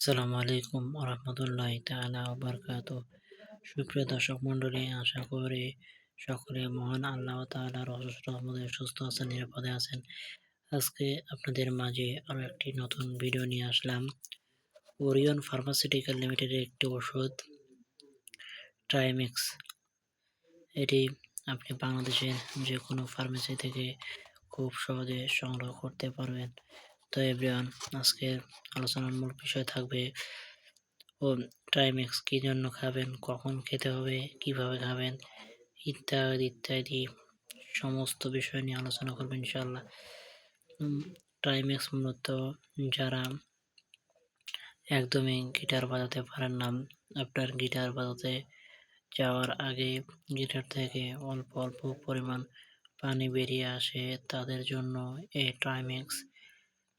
আসসালামু আলাইকুম রহমতুল্লাহ তালা বরকাত সুপ্রিয় দর্শক মণ্ডলী, আশা করি সকলে মহান আল্লাহ তালার সুস্থ আছেন, নিরাপদে আছেন। আজকে আপনাদের মাঝে আরও একটি নতুন ভিডিও নিয়ে আসলাম। ওরিয়ন ফার্মাসিউটিক্যাল লিমিটেডের একটি ওষুধ, ট্রাইমিক্স। এটি আপনি বাংলাদেশের যে কোনো ফার্মেসি থেকে খুব সহজে সংগ্রহ করতে পারবেন। তো এভরিওয়ান আজকের আলোচনার মূল বিষয় থাকবে, ও ট্রাইমেক্স কী জন্য খাবেন, কখন খেতে হবে, কীভাবে খাবেন, ইত্যাদি ইত্যাদি সমস্ত বিষয় নিয়ে আলোচনা করবেন ইনশাল্লাহ ট্রাইমেক্স মূলত যারা একদমই গিটার বাজাতে পারেন না, আপনার গিটার বাজাতে যাওয়ার আগে গিটার থেকে অল্প অল্প পরিমাণ পানি বেরিয়ে আসে, তাদের জন্য এই ট্রাইমেক্স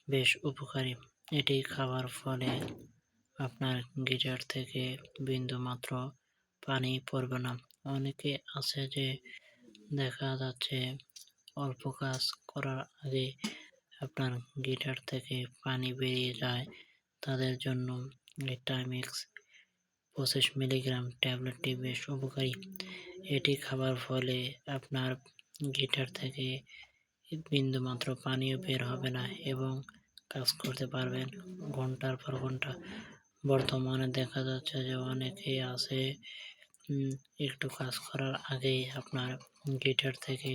বেশ উপকারী। এটি খাবার ফলে আপনার গিজার থেকে বিন্দু মাত্র পানি পড়বে না। অনেকে আছে যে দেখা যাচ্ছে অল্প কাজ করার আগে আপনার গিটার থেকে পানি বেরিয়ে যায়। তাদের জন্য টাইমিক্স পঁচিশ মিলিগ্রাম ট্যাবলেটটি বেশ উপকারী। এটি খাবার ফলে আপনার গিটার থেকে বিন্দুমাত্র পানিও বের হবে না এবং কাজ করতে পারবেন ঘণ্টার পর ঘণ্টা। বর্তমানে দেখা যাচ্ছে যে অনেকেই আছে একটু কাজ করার আগেই আপনার গিটার থেকে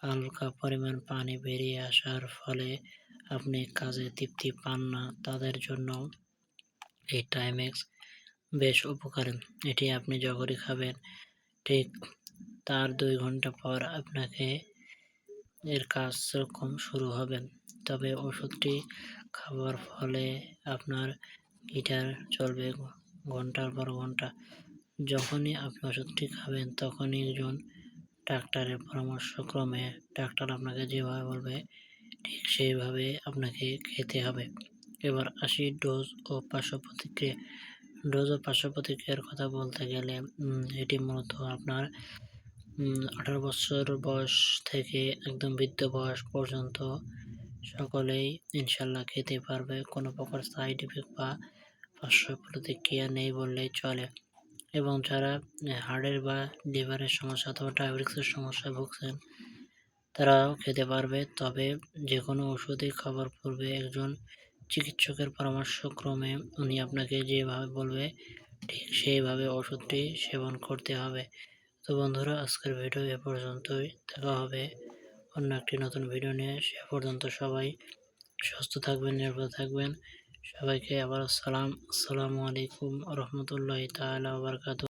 হালকা পরিমাণ পানি বেরিয়ে আসার ফলে আপনি কাজে তৃপ্তি পান না। তাদের জন্য এই টাইমেক্স বেশ উপকারী। এটি আপনি যখনই খাবেন, ঠিক তার দুই ঘণ্টা পর আপনাকে এর কাজ সেরকম শুরু হবে। তবে ওষুধটি খাওয়ার ফলে আপনার গিটার চলবে ঘণ্টার পর ঘণ্টা। যখনই আপনি ওষুধটি খাবেন, তখনই একজন ডাক্তারের পরামর্শক্রমে ডাক্তার আপনাকে যেভাবে বলবে, ঠিক সেইভাবে আপনাকে খেতে হবে। এবার আসি ডোজ ও পার্শ্ব প্রতিক্রিয়া। ডোজ ও পার্শ্ব প্রতিক্রিয়ার কথা বলতে গেলে এটি মূলত আপনার আঠারো বছর বয়স থেকে একদম বৃদ্ধ বয়স পর্যন্ত সকলেই ইনশাল্লাহ খেতে পারবে। কোনো প্রকার সাইড ইফেক্ট বা পার্শ্ব প্রতিক্রিয়া নেই বললেই চলে। এবং যারা হার্টের বা লিভারের সমস্যা অথবা ডায়াবেটিক্সের সমস্যায় ভুগছেন, তারাও খেতে পারবে। তবে যে কোনো ওষুধই খাবার পূর্বে একজন চিকিৎসকের পরামর্শক্রমে উনি আপনাকে যেভাবে বলবে, ঠিক সেইভাবে ওষুধটি সেবন করতে হবে। তো বন্ধুরা, আজকের ভিডিও এ পর্যন্তই। দেখা হবে অন্য একটি নতুন ভিডিও নিয়ে। সে পর্যন্ত সবাই সুস্থ থাকবেন, নিরাপদ থাকবেন। সবাইকে আবার সালাম আসসালামু আলাইকুম রহমতুল্লাহ তালা বারকাত